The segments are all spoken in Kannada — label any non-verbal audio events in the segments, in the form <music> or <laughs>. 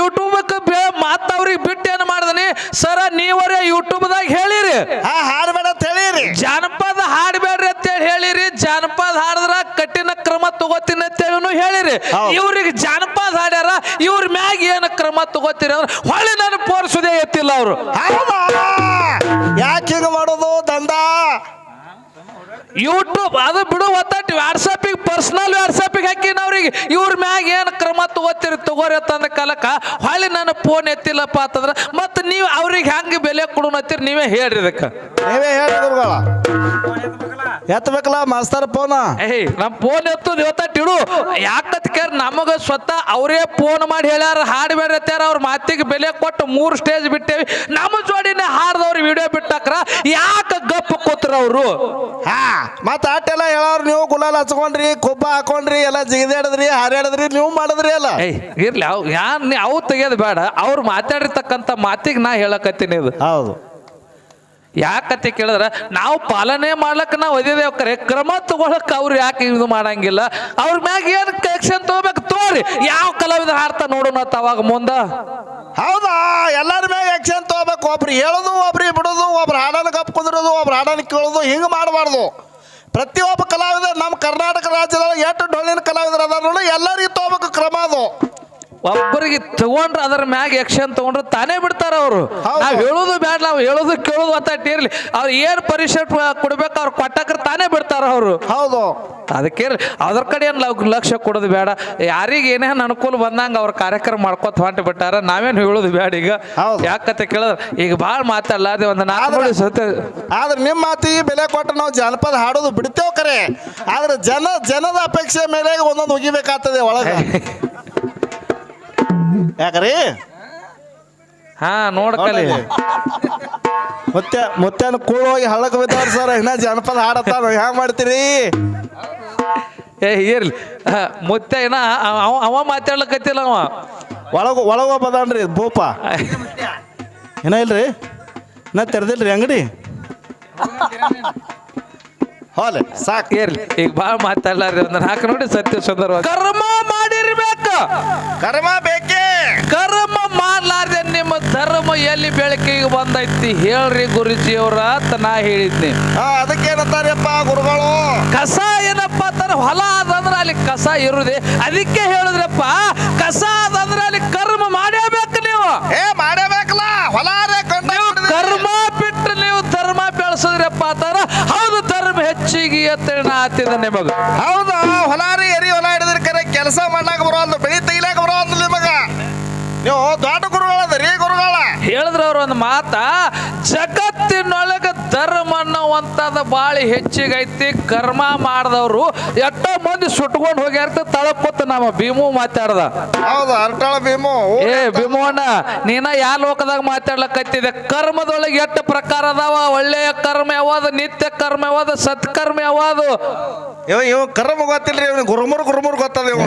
ಯೂಟ್ಯೂಬಕ್ಕೆ ಮಾತ ಅವ್ರಿಗೆ ಬಿಟ್ಟು ಏನು ಮಾಡಿದನಿ? ಸರ ನೀವರೇ ಯೂಟ್ಯೂಬ್ದಾಗ ಹೇಳಿರಿ. ಹಾ ಹಾಡ್ಬೇಡ ಅಂತ ಹೇಳಿರಿ. ಜಾನಪದ ಹಾಡಬೇಡ್ರಿ ಅಂತೇಳಿ ಹೇಳಿರಿ. ಜಾನಪದ ಹಾಡಿದ್ರ ಕಠಿಣ ಕ್ರಮ ತಗೋತೀನಿ ಅಂತೇಳಿ ಹೇಳಿರಿ. ಇವ್ರಿಗೆ ಜಾನಪದ ಹಾಡ್ಯಾರ ಇವ್ರ ಮ್ಯಾಗ ಏನು ಕ್ರಮ ತಗೋತೀರಿ ಅಂದ್ರೆ ಹೊಳ್ಳಿ ನಾನು ಪೋರ್ಸುದೇ ಎತ್ತಿಲ್ಲ ಅವರು. ಯಾಕೆ ಮಾಡೋದು ದಂಡ? ಯೂಟ್ಯೂಬ್ ಅದು ಬಿಡು ಒತ್ತಟ್ಟು ವಾಟ್ಸಪ್ಪಿಗೆ ಪರ್ಸನಲ್ ವಾಟ್ಸಪ್ಪಿಗೆ ಹಾಕಿನ ಅವ್ರಿಗೆ ಇವ್ರ ಮ್ಯಾಗ ಏನು ಕ್ರಮ ತಗೋತಿರಿ ತಗೋರಿ ಅಂತಂದ ಕಾಲಕ್ಕೆ ಹೊಳ್ಳಿ ನಾನು ಫೋನ್ ಎತ್ತಿಲ್ಲಪ್ಪ ಅಂತಂದ್ರೆ ಮತ್ತು ನೀವು ಅವ್ರಿಗೆ ಹೆಂಗೆ ಬೆಲೆ ಕೊಡೋಣತ್ತೀರಿ ನೀವೇ ಹೇಳ್ರಿ ಇದಕ್ಕೆ. ನೀವೇ ಹೇಳಿ ಗುರುಗಳ. ಎತ್ತಬೇಕಲ್ಲ ಮಾಸ್ತರ್ ಫೋನ ಏಯ್ ನಮ್ಮ ಫೋನ್ ಎತ್ತದ ಇವತ್ತಟ್ಟು ಇಡು. ಯಾಕತ್ ಕೇರ್ ನಮಗ ಸ್ವತಃ ಅವರೇ ಫೋನ್ ಮಾಡಿ ಹೇಳ್ಯಾರ ಹಾಡ್ಬೇಡ್ರಿ ಅಂತ್ಯಾರ ಅವ್ರ ಮಾತಿಗೆ ಬೆಲೆ ಕೊಟ್ಟು ಮೂರು ಸ್ಟೇಜ್ ಬಿಟ್ಟೇವಿ. ನಮ್ಮ ಜೋಡಿನೇ ಹಾಡ್ದವ್ರು ವಿಡಿಯೋ ಬಿಟ್ಟಾಕ್ರ ಯಾಕೆ ಗಪ್ ಕೂತ್ರ ಅವರು? ಹಾ. ಮತ್ತ ಅಟ್ಟೆಲ್ಲ ಹೇಳೋರು ನೀವು ಗುಲಾಲ್ ಹಚ್ಕೊಂಡ್ರಿ ಕೊಬ್ಬ ಹಾಕೊಂಡ್ರಿ ಎಲ್ಲ ಜಿಗಿದಾಡಿದ್ರಿ ಹಾರಾಡಿದ್ರಿ ನೀವು ಮಾಡಿದ್ರಿ ಅಲ್ಲ ಏಯ್ ಇರ್ಲಿ ಅವ್ ಯಾನ್ ನೀ ಅವು ತೆಗಿಯೋದು ಬೇಡ. ಅವ್ರು ಮಾತಾಡಿರ್ತಕ್ಕಂಥ ಮಾತಿಗೆ ನಾ ಹೇಳಕತ್ತೀನಿ ಇದು. ಹೌದು. ಯಾಕತ್ತಿ ಕೇಳಿದ್ರ ನಾವು ಪಾಲನೆ ಮಾಡ್ಲಕ್ಕ ನಾವು ಒದಿದೇವ್ ಕರೆ. ಕ್ರಮ ತಗೊಳಕ್ ಅವ್ರು ಯಾಕೆ ಇದು ಮಾಡಂಗಿಲ್ಲ. ಅವ್ರ ಮ್ಯಾಗ ಏನ್ ಆಕ್ಷನ್ ತಗೋಬೇಕು ತೋರಿ. ಯಾವ ಕಲಾವಿದ ಹಾಡ್ತಾ ನೋಡೋಣ ಅಂತ ಅವಾಗ ಮುಂದ? ಹೌದಾ? ಎಲ್ಲರ ಮ್ಯಾಗ ಆಕ್ಷನ್ ತಗೋಬೇಕು. ಒಬ್ರು ಹೇಳೋದು ಒಬ್ರಿಗೆ ಬಿಡೋದು ಒಬ್ರು ಹಾಡನ ಕಪ್ ಕುಂದ್ರೋದು ಒಬ್ರು ಹಾಡನ ಕೇಳೋದು ಹಿಂಗೆ ಮಾಡಬಾರ್ದು. ಪ್ರತಿಯೊಬ್ಬ ಕಲಾವಿದ ನಮ್ಮ ಕರ್ನಾಟಕ ರಾಜ್ಯದೊಳಗೆ ಎಷ್ಟು ಡೊಳ್ಳಿನ ಕಲಾವಿದರು ಅದಾರ ನೋಡಿ ಎಲ್ಲರಿಗೂ ತಗೋಬೇಕು ಕ್ರಮ ಅದು. ಒಬ್ಬರಿಗೆ ತಗೊಂಡ್ರ ಅದ್ರ ಮ್ಯಾಗ ಆಕ್ಷನ್ ತಗೊಂಡ್ರ ತಾನೇ ಬಿಡ್ತಾರ ಅವರು. ನಾವ್ ಹೇಳೋದು ಬೇಡ ನಾವು ಹೇಳೋದು ಕೇಳೋದು ಅಂತ ಇರ್ಲಿ. ಅವ್ರ ಏನ್ ಪರಿಷತ್ ಕೊಡ್ಬೇಕು ಅವ್ರು ಕೊಟ್ಟಕ್ರ ತಾನೇ ಬಿಡ್ತಾರ ಅವರು. ಹೌದು. ಅದಕ್ಕೆ ಅದ್ರ ಕಡೆ ಏನು ಲಕ್ಷ್ಯ ಕೊಡೋದು ಬೇಡ ಯಾರಿಗೆ ಏನೇನ್ ಅನುಕೂಲ ಬಂದಂಗ ಅವ್ರ ಕಾರ್ಯಕ್ರಮ ಮಾಡ್ಕೊತ ಹೊಂಟು ಬಿಟ್ಟಾರ ನಾವೇನು ಹೇಳೋದು ಬೇಡ ಈಗ. ಯಾಕತೆ ಯಾಕತ್ತೆ ಕೇಳಿದ್ರೆ ಈಗ ಭಾಳ ಅದೇ ಒಂದು ನಾಲ್ಕು ಸತ್ಯ ಆದ್ರೆ ನಿಮ್ಮ ಮಾತಿಗೆ ಬೆಲೆ ಕೊಟ್ಟು ನಾವು ಜನಪದ ಹಾಡೋದು ಬಿಡ್ತೇವೆ ಕರೆ. ಆದ್ರೆ ಜನ ಜನದ ಅಪೇಕ್ಷೆ ಮೇಲೆ ಒಂದೊಂದು ಉಗಿಬೇಕಾಗ್ತದೆ ಒಳಗೆ. <laughs> ಯಾಕ್ರಿ? ಹಾ ನೋಡ್ಕಲಿ ಮತ್ತೆ ಮತ್ತೆ ಕೂಳು ಹೋಗಿ ಹಳ್ಳಕ್ಕೆ ಬಿದ್ದಾರ ಸರ್ ಇನ್ನ ಜನಪದ ಹಾಡತ್ತಾರ ಹ್ಯಾಂಗ ಮಾಡ್ತೀರಿ? ಏ ಇರ್ಲಿ. ಮುತ್ತೆ ಏನ ಅವ ಅವ ಮಾತಾಡ್ಲಕತ್ತಿಲ್ಲ ಅವ. ಒಳಗ ಒಳಗ ಬದಾನ್ರಿ ಭೂಪ. ಏನ ಇಲ್ರಿ? ನಾ ತೆರೆದಿಲ್ರಿ ಅಂಗಡಿ? ಹೋಲೆ ಸಾಕು. ಏರ್ಲಿ ಈಗ ಭಾಳ ಮಾತಾಡ್ಲಾರ್ರಿ ಒಂದ್ ಹಾಕಿ ನೋಡಿ ಸತ್ಯ ಸುಂದರವಾಗಿ. ಕರ್ಮ ಮಾಡಿರ್ಬೇಕು. ಕರ್ಮ ಬೇಕೇ ಧರ್ಮ ಎಲ್ಲಿ ಬೆಳಕಿಗೆ ಬಂದೈತಿ. ಹೇಳ್ರಿ ಗುರುಜಿ ಅವ್ರ ಅಂತ ನಾ ಹೇಳಿದ್ನಿ. ಅದಕ್ಕೆ ಅದಕ್ಕೇನಂತಾರಪ್ಪ ಗುರುಗಳು? ಕಸ ಏನಪ್ಪ ತರ ಹೊಲ ಅದಂದ್ರೆ ಅಲ್ಲಿ ಕಸ ಇರುದೆ. ಅದಕ್ಕೆ ಹೇಳಿದ್ರಪ್ಪ ಕಸ ಅದಂದ್ರೆ ಅಲ್ಲಿ ಕರ್ಮ ಮಾಡೇಬೇಕು ನೀವು. ಏ ಮಾಡಬೇಕಲ್ಲ ಹೊಲ ಕರ್ಮ ಬಿಟ್ಟು ನೀವು ಧರ್ಮ ಬೆಳೆಸಿದ್ರಪ್ಪ ಅಂತಾರ. ಹೌದು ಧರ್ಮ ಹೆಚ್ಚಿಗೆ ಅಂತೇಳಿ ನಾ ನಿಮಗ. ಹೌದು ಹೊಲಾರಿ ಎರಿ ಹೊಲ ಹಿಡಿದ್ರೆ ಕರೆ ಕೆಲಸ ಮಾಡ್ಲಾಕ ಬರೋಲ್ಲ ಬೆಳಿ ತೆಗಿಲಾಕ ಬರೋಲ್ಲ ನಿಮಗ. ನೀವು ದೊಡ್ಡ ಗುರುಗಳದರಿ ಗುರುಗಳ ಹೇಳಿದ್ರ ಅವ್ರ ಒಂದು ಮಾತ ಜಗತ್ತಿನೊಳಗೆ ಧರ್ಮ ಅನ್ನುವಂಥದ್ದು ಭಾಳ ಹೆಚ್ಚಿಗೈತಿ. ಕರ್ಮ ಮಾಡಿದವರು ಎಷ್ಟೋ ಮಂದಿ ಸುಟ್ಕೊಂಡು ಹೋಗ್ಯಾರ ತಳಪತ್ತು ನಮ್ಮ ಭೀಮು ಮಾತಾಡ್ದ. ಹೌದು ಅರ್ಟಾಳ ಭೀಮು ಏ ಭೀಮಣ್ಣ ನೀನ ಯಾ ಲೋಕದಾಗ ಮಾತಾಡ್ಲಕತ್ತಿದೆ ಕರ್ಮದೊಳಗೆ ಎಷ್ಟು ಪ್ರಕಾರ ಅದಾವ? ಒಳ್ಳೆಯ ಕರ್ಮ ಯಾವ್ದು ನಿತ್ಯ ಕರ್ಮ ಯಾವ್ದು ಸತ್ಕರ್ಮ ಯಾವ್ದು? ಇವ ಇವ ಕರ್ಮ ಗೊತ್ತಿಲ್ರಿ ಇವ್ನು ಗುರುಮುರು ಗುರುಮುರ್ ಗೊತ್ತದ ಇವ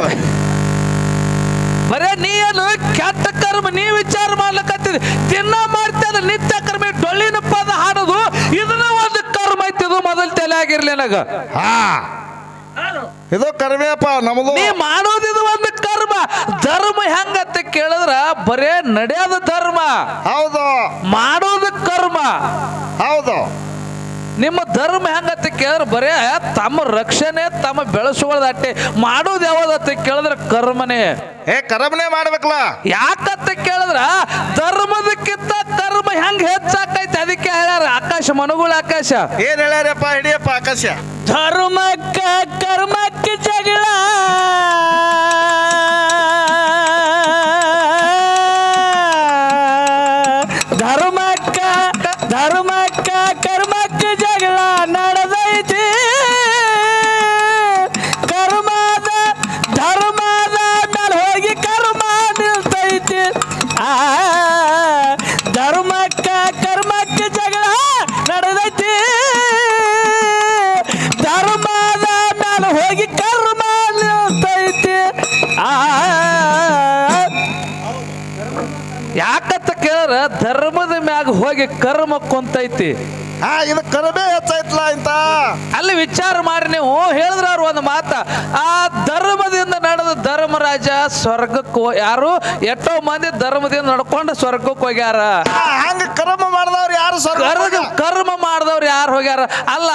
ಬರೇ ನೀ ಏನು ಕೆಟ್ಟ ಕರ್ಮ ನೀ ವಿಚಾರ ಮಾಡ್ಲಕತ್ತಿದೆ ತಿನ್ನ ಮಾಡ್ತೇನೆ ನಿತ್ಯ ಕರ್ಮ ಡೊಳ್ಳಿನ ಪದ ಹಾಡೋದು ಇದನ್ನ ಒಂದು ಕರ್ಮ ಐತಿ ಇದು ಮೊದಲು ತಲೆ ಆಗಿರ್ಲಿ ನನಗ. ಹಾ. ಇದು ಕರ್ಮೇಪ ನಮ್ದು ನೀ ಮಾಡೋದು ಇದು ಒಂದು ಕರ್ಮ. ಧರ್ಮ ಹೆಂಗತ್ತೆ ಕೇಳಿದ್ರ ಬರೇ ನಡೆಯೋದು ಧರ್ಮ. ಹೌದು. ಮಾಡೋದು ಕರ್ಮ. ಹೌದು. ನಿಮ್ಮ ಧರ್ಮ ಹೆಂಗತ್ತ ಕೇಳಿದ್ರೆ ಬರೇ ತಮ್ಮ ರಕ್ಷಣೆ ತಮ್ಮ ಬೆಳೆಸುವುದಟ್ಟೆ ಮಾಡೋದು ಯಾವ್ದತ್ತ ಕೇಳಿದ್ರೆ ಕರ್ಮನೆ. ಏ ಕರ್ಮನೇ ಮಾಡ್ಬೇಕಲ್ಲ. ಯಾಕಂತ ಕೇಳಿದ್ರ ಧರ್ಮದಕ್ಕಿಂತ ಕರ್ಮ ಹೆಂಗ್ ಹೆಚ್ಚಾಕೈತಿ? ಅದಕ್ಕೆ ಹೇಳ್ಯಾರ ಆಕಾಶ ಮನುಗುಳ ಆಕಾಶ. ಏನ್ ಹೇಳ್ಯಾರಪ್ಪ ಹಿಡಿಯಪ್ಪ ಆಕಾಶ? ಧರ್ಮಕ್ಕ ಕರ್ಮಕ್ಕೆ ಜಗಳ. ಧರ್ಮಕ್ಕ ಧರ್ಮಕ್ಕ ಹೋಗಿ ಕರ್ಮ ಕುಂತೈತಿ. ಆ ಇದು ಕರ್ಮೇ ಹೆಚ್ಚಾಯ್ತಲ್ಲ ಅಂತ ಅಲ್ಲಿ ವಿಚಾರ ಮಾಡಿ ನೀವು ಹೇಳಿದ್ರ ಅವ್ರು ಒಂದು ಮಾತ. ಆ ಧರ್ಮದಿಂದ ನಡೆದ ಧರ್ಮರಾಜ ಸ್ವರ್ಗಕ್ಕೆ ಯಾರು? ಎಷ್ಟೋ ಮಂದಿ ಧರ್ಮದಿಂದ ನಡ್ಕೊಂಡು ಸ್ವರ್ಗಕ್ಕೆ ಹೋಗ್ಯಾರ. ಹಂಗ ಕರ್ಮ ಮಾಡಿದವ್ರು ಯಾರು ಸ್ವರ್ಗ ಕರ್ಮ ಮಾಡಿದವ್ರು ಯಾರು ಹೋಗ್ಯಾರ? ಅಲ್ಲ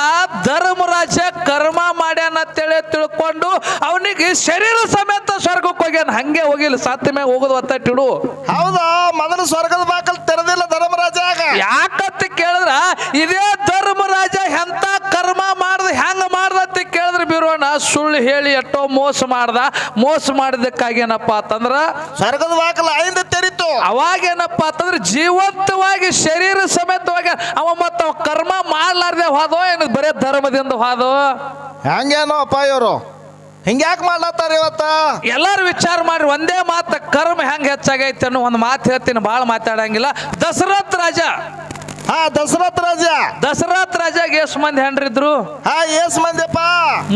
ಧರ್ಮರಾಜ ಕರ್ಮ ಮಾಡ್ಯಾನ ಅಂತೇಳಿ ತಿಳ್ಕೊಂಡು ಅವನಿಗೆ ಶರೀರ ಸಮೇತ ಸ್ವರ್ಗಕ್ಕೆ ಹೋಗ್ಯಾನ. ಹಂಗೆ ಹೋಗಿಲ್ಲ ಸತ್ತ ಮೇಲೆ ಹೋಗೋದು ಒತ್ತಿಡು ಹೌದಾ? ಮೊದಲು ಸ್ವರ್ಗದ ಬಾಕಲ್ ತೆರೆದಿಲ್ಲ ಧರ್ಮರಾಜ ಆಗ. ಯಾಕಂತ ಕೇಳಿದ್ರ ಇದೇ ಧರ್ಮರಾಜ ಎಂತ ಕರ್ಮ ಮಾಡ್ದ ಹೆಂಗ ಮಾಡ್ದ ಅಂತ ಸುಳ್ಳು ಹೇಳಿ ಎಷ್ಟೋ ಮೋಸ ಮಾಡ್ದ. ಮೋಸ ಮಾಡಿದ್ದಕ್ಕಾಗಿ ಏನಪ್ಪ ಅಂತಂದ್ರ ಸ್ವರ್ಗದ ವಾಕಲ ಐಂದ ತೆರಿತು. ಅವಾಗೇನಪ್ಪ ಅಂತಂದ್ರೆ ಜೀವಂತವಾಗಿ ಶರೀರ ಸಮೇತವಾಗಿ ಅವ ಮತ್ತ ಅವ ಕರ್ಮ ಮಾಡ್ಲಾರ್ದೆ ಹೋದೋ ಏನು ಬರೇ ಧರ್ಮದಿಂದ ಹೋದೋ? ಹೆಂಗೇನೋ ಅಪ್ಪ ಇವರು? ಹಿಂಗ್ಯಾಕ್ ಮಾಡ್ಲತ್ತಾರ ಇವತ್ತ? ಎಲ್ಲಾರು ವಿಚಾರ ಮಾಡ್ರಿ ಒಂದೇ ಮಾತು ಕರ್ಮ ಹೆಂಗ್ ಹೆಚ್ಚಾಗೈತೆ ಅನ್ನೋ ಒಂದು ಮಾತು ಹೇಳ್ತೀನಿ ಭಾಳ ಮಾತಾಡಂಗಿಲ್ಲ. ದಶರಥ್ ರಾಜ. ಹಾ ದಶರಥ ರಾಜ. ದಶರಥ ರಾಜಾಗ ಎಷ್ಟು ಮಂದಿ ಹೆಣ್ರಿದ್ರು ಹಾ ಎಸ್ ಮಂದಿಯಪ್ಪ?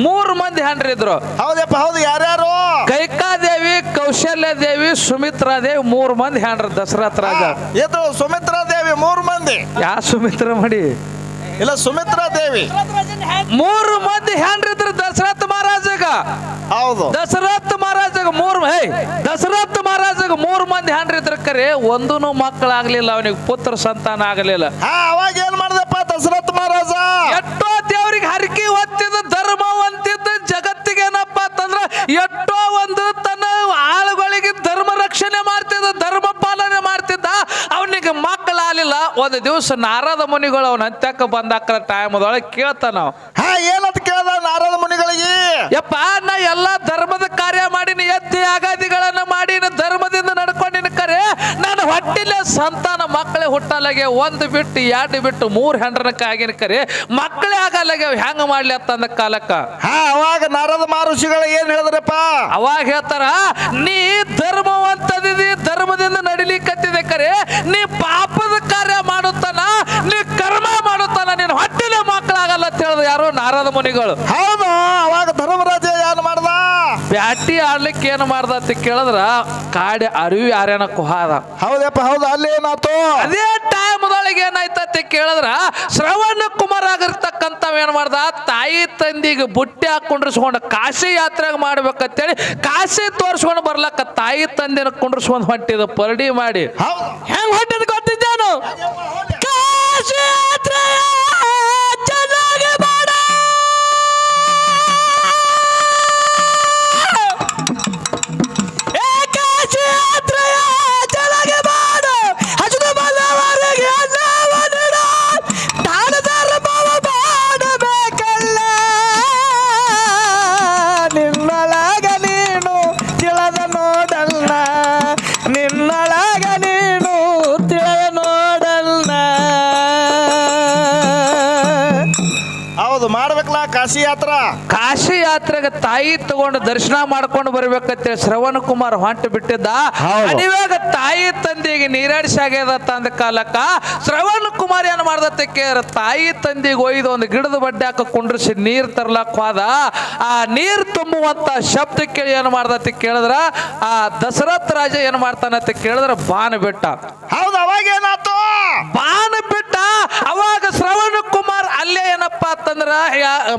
ಮೂರು ಮಂದಿ ಹೆಣ್ರಿದ್ರು ಹೌದಪ್ಪ ಹೌದು ಯಾರ್ಯಾರು? ಕೈಕಾದೇವಿ ಕೌಶಲ್ಯ ದೇವಿ ಸುಮಿತ್ರಾ ದೇವಿ ಮೂರು ಮಂದಿ ಹೆಂಡ್ರ ದಶರಥ ರಾಜ. ಇದು ಸುಮಿತ್ರಾ ದೇವಿ ಮೂರು ಮಂದಿ. ಯಾ ಸುಮಿತ್ರ ಮಾಡಿ? ಇಲ್ಲ ಸುಮಿತ್ರಾ ದೇವಿ. ಮೂರು ಮಂದಿ ಹೆಣ್ರಿದ್ರು ದಶರಥ ಮಹಾರಾಜಗ. ಹೌದು. ದಶರಥ್ ಮಹಾರಾಜಗ ಮೂರು ಹೇ ದಶರಥ ಮಹಾರಾಜಗ ಮೂರು ಮಂದಿ ಹೆಂಡ್ರಿದ್ರ ಕರೆ ಒಂದೂ ಮಕ್ಕಳಾಗ್ಲಿಲ್ಲ ಅವನಿಗೆ ಪುತ್ರ ಸಂತಾನ ಆಗಲಿಲ್ಲ. ಹಾ ಅವಾಗ ಏನ್ ಮಾಡ್ದಪ್ಪ ದಶರಥ ಮಹಾರಾಜ? ಎಷ್ಟೋ ದೇವ್ರಿಗೆ ಹರಕೆ ಒತ್ತಿದ ಧರ್ಮ ಒಂತಿದ್ದ ಜಗತ್ತಿಗೆ ಏನಪ್ಪ ಅಂತಂದ್ರ ಎಷ್ಟೋ ಒಂದು ತನ್ನ ಆಳುಗಳಿಗೆ ಧರ್ಮ ರಕ್ಷಣೆ ಮಾಡ್ತಿದ್ದ ಧರ್ಮ ಪಾಲನೆ ಮಾಡ್ತಿದ್ದ ಅವನಿಗೆ ಮಕ್ಕಳಾಗಲಿಲ್ಲ. ಒಂದು ದಿವಸ ನಾರದ ಮುನಿಗಳು ಅವನ ಹತ್ಯಕ್ಕ ಬಂದಾಕ ಟೈಮದೊಳಗೆ ಕೇಳ್ತಾನ ನಾವು ಹಾ ಏನಂತ ಕೇಳ್ದ ನಾರದ ಮುನಿಗಳಿಗೆ? ಯಪ್ಪ ನಾ ಎಲ್ಲಾ ಧರ್ಮದ ಕಾರ್ಯ ಮಾಡೀನಿ ಎತ್ತಿ ಅಗಾದಿಗಳನ್ನು ಮಾಡಿನ ಧರ್ಮದಿಂದ ನಡ್ಕೊಂಡಿನ ಕರೆ. ನಾನು ಹೊಟ್ಟಿಲೆ ಸಂತಾನ ಮಕ್ಕಳೇ ಹುಟ್ಟಲಾಗೆ ಒಂದು ಬಿಟ್ಟು ಎರಡು ಬಿಟ್ಟು ಮೂರು ಹೆಂಡ್ರನಕ್ಕೆ ಆಗಿನ ಕರೆ. ಮಕ್ಕಳೇ ಆಗಲ್ಲಾಗೆ ಹೆಂಗ ಮಾಡ್ಲಿ ಅಂತಂದ ಕಾಲಕ್ಕ. ಹಾ ಅವಾಗ ನಾರದ ಮಹರ್ಷಿಗಳು ಏನ್ ಹೇಳಿದ್ರಪ್ಪ? ಅವಾಗ ಹೇಳ್ತಾರ ನೀ ಧರ್ಮವಂತದಿದಿ ಧರ್ಮದಿಂದ ನಡಿಲಿಕ್ಕತ್ತಿದೆ ಕರೆ. ನೀ ಪಾಪದ ಕಾರ್ಯ ಮಾಡುತ್ತಾನ ನೀ ಕರ್ಮ ಮಾಡುತ್ತಾನ ನೀನು ಹೊಟ್ಟಿಲೆ ಮಕ್ಕಳಾಗಲ್ಲ ಅಂತ ಹೇಳಿದ ಯಾರು ನಾರದ ಮುನಿಗಳು. ಹೌದು ಅವಾಗ ಧರ್ಮರಾಜ ಬ್ಯಾಟಿ ಆಡ್ಲಿಕ್ಕೆ ಏನು ಮಾಡ್ದ ಅಂತ ಕೇಳಿದ್ರ ಕಾಡಿ ಅರಿವಿ ಯಾರೇನ ಕುಹಾದ. ಹೌದಪ್ಪ ಹೌದು ಅಲ್ಲಿ ಏನಾಯ್ತು? ಅದೇ ಏನಾಯ್ತ ಏನಾಯ್ತಂತ ಕೇಳಿದ್ರ ಶ್ರವಣ ಕುಮಾರ್ ಆಗಿರ್ತಕ್ಕಂತ ಏನ್ ಮಾಡ್ದ ತಾಯಿ ತಂದಿಗೆ ಬುಟ್ಟಿ ಹಾಕೊಂಡಿಸ್ಕೊಂಡು ಕಾಶಿ ಯಾತ್ರೆಗೆ ಮಾಡ್ಬೇಕಂತೇಳಿ ಕಾಶಿ ತೋರಿಸ್ಕೊಂಡು ಬರ್ಲಕ್ಕ ತಾಯಿ ತಂದಿನ ಕುಂಡ್ರಿಸ್ಕೊಂಡು ಹೊಂಟಿದ ಪರಡಿ ಮಾಡಿ. ಹೆಂಗ್ ಹೊಂಟಿದ್ ಗೊತ್ತಿದ್ದೇನು? ಕಾಶಿ ಯಾತ್ರಾ ಕಾಶಿ ಯಾತ್ರೆಗೆ ತಾಯಿ ತಗೊಂಡು ದರ್ಶನ ಮಾಡ್ಕೊಂಡು ಬರ್ಬೇಕಂತೇಳಿ ಶ್ರವಣ ಕುಮಾರ್ ಹೊಂಟು ಬಿಟ್ಟಿದ್ದ. ಇವಾಗ ತಾಯಿ ತಂದೆಗೆ ನೀರಾಡಿಸಿ ಆಗ್ಯದ ಅಂದ ಕಾಲಕ್ಕ ಶ್ರವಣ ಕುಮಾರ್ ಏನ್ ಮಾಡ್ದತ್ತೆ ತಾಯಿ ತಂದೆಗೆ ಒಯ್ದು ಒಂದು ಗಿಡದ ಬಡ್ಡೆ ಹಾಕ ಕುಂಡ್ರಿಸಿ ನೀರ್ ತರ್ಲಕ್ ಹೋದ. ಆ ನೀರ್ ತುಂಬುವಂತ ಶಬ್ದ ಕೇಳಿ ಏನ್ ಮಾಡ್ದತ್ತಿ ಕೇಳಿದ್ರ ಆ ದಶರಥ ರಾಜ ಏನ್ ಮಾಡ್ತಾನಂತ ಕೇಳಿದ್ರ ಬಾನ ಬಿಟ್ಟ. ಹೌದು ಅವಾಗ ಏನಾತು ಬಾನ ಶ್ರವಣ ಕುಮಾರ್ ಅಲ್ಲೇ ಏನಪ್ಪ ಅಂತಂದ್ರ